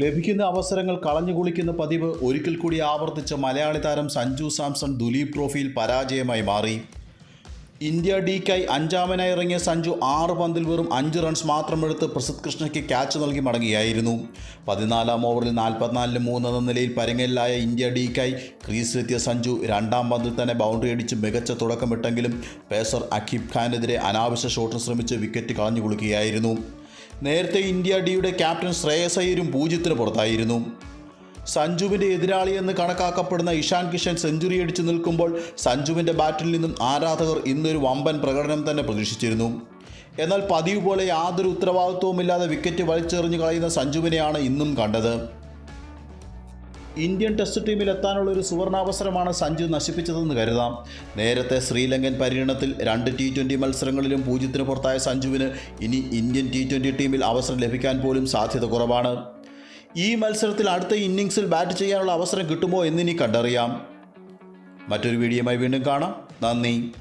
ലഭിക്കുന്ന അവസരങ്ങൾ കളഞ്ഞു കുളിക്കുന്ന പതിവ് ഒരിക്കൽ കൂടി ആവർത്തിച്ച മലയാളി താരം സഞ്ജു സാംസൺ ദുലീപ് ട്രോഫിയിൽ പരാജയമായി മാറി. ഇന്ത്യ ഡിക്കായി അഞ്ചാമനായി ഇറങ്ങിയ സഞ്ജു ആറ് പന്തിൽ വെറും അഞ്ച് റൺസ് മാത്രമെടുത്ത് പ്രസിദ്ധ് കൃഷ്ണയ്ക്ക് ക്യാച്ച് നൽകി മടങ്ങിയായിരുന്നു പതിനാലാം ഓവറിൽ നാൽപ്പത്തിനാലിന് മൂന്ന് എന്ന നിലയിൽ പരങ്ങലിലായ ഇന്ത്യ ഡിക്കായി ക്രീസിലെത്തിയ സഞ്ജു രണ്ടാം പന്തിൽ തന്നെ ബൗണ്ടറി അടിച്ച് മികച്ച തുടക്കമിട്ടെങ്കിലും പേസർ അഖീബ് ഖാനെതിരെ അനാവശ്യ ഷോട്ടിന് ശ്രമിച്ച് വിക്കറ്റ് കളഞ്ഞു കുളിക്കുകയായിരുന്നു. നേരത്തെ ഇന്ത്യ ഡിയുടെ ക്യാപ്റ്റൻ ശ്രേയസ് അയ്യരും പൂജ്യത്തിന് പുറത്തായിരുന്നു. സഞ്ജുവിന്റെ എതിരാളിയെന്ന് കണക്കാക്കപ്പെടുന്ന ഇഷാൻ കിഷൻ സെഞ്ചുറി അടിച്ചു നിൽക്കുമ്പോൾ സഞ്ജുവിന്റെ ബാറ്റിൽ നിന്നും ആരാധകർ ഇന്നൊരു വമ്പൻ പ്രകടനം തന്നെ പ്രതീക്ഷിച്ചിരുന്നു. എന്നാൽ പതിവ് പോലെ യാതൊരു ഉത്തരവാദിത്വവുമില്ലാതെ വിക്കറ്റ് വലിച്ചെറിഞ്ഞു കളയുന്ന സഞ്ജുവിനെയാണ് ഇന്നും കണ്ടത്. ഇന്ത്യൻ ടെസ്റ്റ് ടീമിൽ എത്താനുള്ള ഒരു സുവർണാവസരമാണ് സഞ്ജു നശിപ്പിച്ചതെന്ന് കരുതാം. നേരത്തെ ശ്രീലങ്കൻ പര്യടനത്തിൽ രണ്ട് ടി ട്വന്റി മത്സരങ്ങളിലും പൂജ്യത്തിന് പുറത്തായ സഞ്ജുവിന് ഇനി ഇന്ത്യൻ ടി ട്വന്റി ടീമിൽ അവസരം ലഭിക്കാൻ പോലും സാധ്യത കുറവാണ്. ഈ മത്സരത്തിൽ അടുത്ത ഇന്നിങ്സിൽ ബാറ്റ് ചെയ്യാനുള്ള അവസരം കിട്ടുമോ എന്നിനി കണ്ടറിയാം. മറ്റൊരു വീഡിയോയുമായി വീണ്ടും കാണാം. നന്ദി.